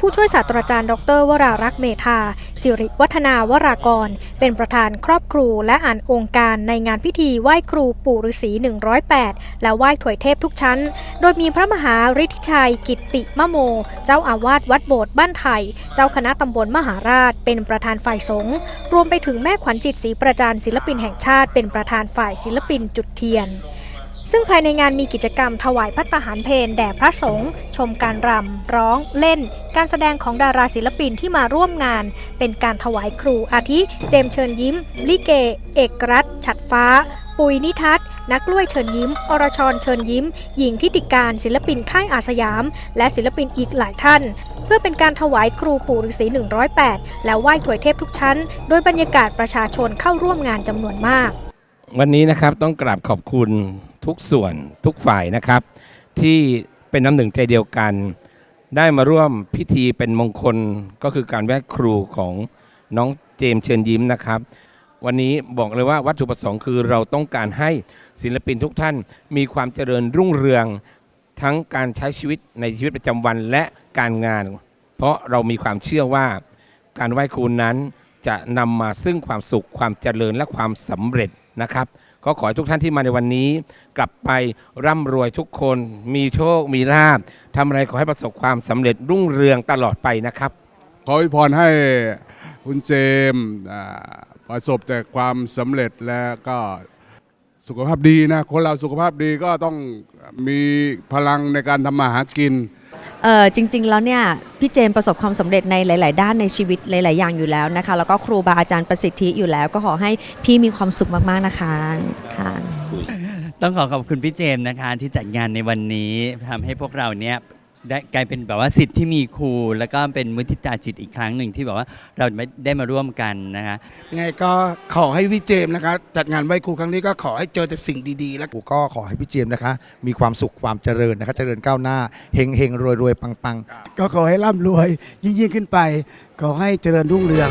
ผู้ช่วยศาสตราจารย์ ดร วรารักษ์เมธาสิริวัฒนาวรากร เป็นประธานครอบครูและอ่านองค์การในงานพิธีไหว้ครูปู่ฤาษี 108 และไหว้ถวยเทพทุกชั้น โดยมีพระมหาฤทธิชัย กิตติมโม เจ้าอาวาสวัดโบสถ์บ้านไทย เจ้าคณะตำบลมหาราช เป็นประธานฝ่ายสงฆ์รวมไปถึงแม่ขวัญจิตศรีประจานศิลปินแห่งชาติ เป็นประธานฝ่ายศิลปินจุดเทียน ซึ่งภายในงานมีกิจกรรมถวายพัตตาหารเพลแด่พระสงฆ์ชมการรำ ร้อง เล่น การแสดงของดาราศิลปินที่มาร่วมงาน เป็นการถวายครูอาทิ เจมเชิญยิ้ม ลิเก เอกรัตน์ฉัดฟ้า ปุยนิทัศน์นักกล้วยเชิญยิ้ม อรชรเชิญยิ้ม หญิงทิติการศิลปินค่ายอาสยาม และศิลปินอีกหลายท่าน เพื่อเป็นการถวายครูปู่ฤาษี108 และไหว้ถวยเทพทุกชั้น โดยบรรยากาศประชาชนเข้าร่วมงานจำนวนมาก วันนี้นะครับต้องกราบขอบคุณทุกส่วนทุกฝ่ายนะครับ ที่เป็นน้ำหนึ่งใจเดียวกัน ได้มาร่วมพิธีเป็นมงคลก็คือการไหว้ครูของน้องเจมส์เชิญยิ้มนะครับ วันนี้บอกเลยว่าวัตถุประสงค์คือเราต้องการให้ศิลปินทุกท่านมีความเจริญรุ่งเรืองทั้งการใช้ชีวิตในชีวิตประจำวันและการงาน เพราะเรามีความเชื่อว่าการไหว้ครูนั้นจะนำมาซึ่งความสุขความเจริญและความสำเร็จ นะครับ ก็ขอให้ทุกท่านที่มาในวันนี้ กลับไปร่ำรวยทุกคน มีโชค มีลาภทำอะไรขอให้ประสบความสำเร็จรุ่งเรืองตลอดไปนะครับ ขออวยพรให้คุณเจมส์อ่าประสบแต่ความสำเร็จและก็สุขภาพดีนะ คนเราสุขภาพดีก็ต้องมีพลังในการทำมาหากิน เออจริง ๆ แล้วเนี่ยพี่เจมประสบความสำเร็จในหลาย ๆ ด้านในชีวิตหลาย ๆ อย่างอยู่แล้วนะคะ แล้วก็ครูบาอาจารย์ประสิทธิอยู่แล้ว ก็ขอให้พี่มีความสุขมาก ๆ นะคะค่ะต้องขอขอบคุณพี่เจมนะคะที่จัดงานในวันนี้ทำให้พวกเราเนี่ย ได้กลายเป็นแบบว่าสิทธิ์ที่มีครู แล้วก็เป็นมุทิตาจิตอีกครั้งหนึ่งที่แบบว่าเราได้มาร่วมกันนะคะยังไงก็ขอให้พี่เจมส์นะคะจัดงานไหว้ครูครั้งนี้ก็ขอให้เจอแต่สิ่งดีๆ และกูก็ขอให้พี่เจมส์นะคะ มีความสุขความเจริญนะคะเจริญก้าวหน้าเฮงเฮงรวยรวยปังปังก็ขอให้ร่ำรวยยิ่งยิ่งขึ้นไป ขอให้เจริญรุ่งเรือง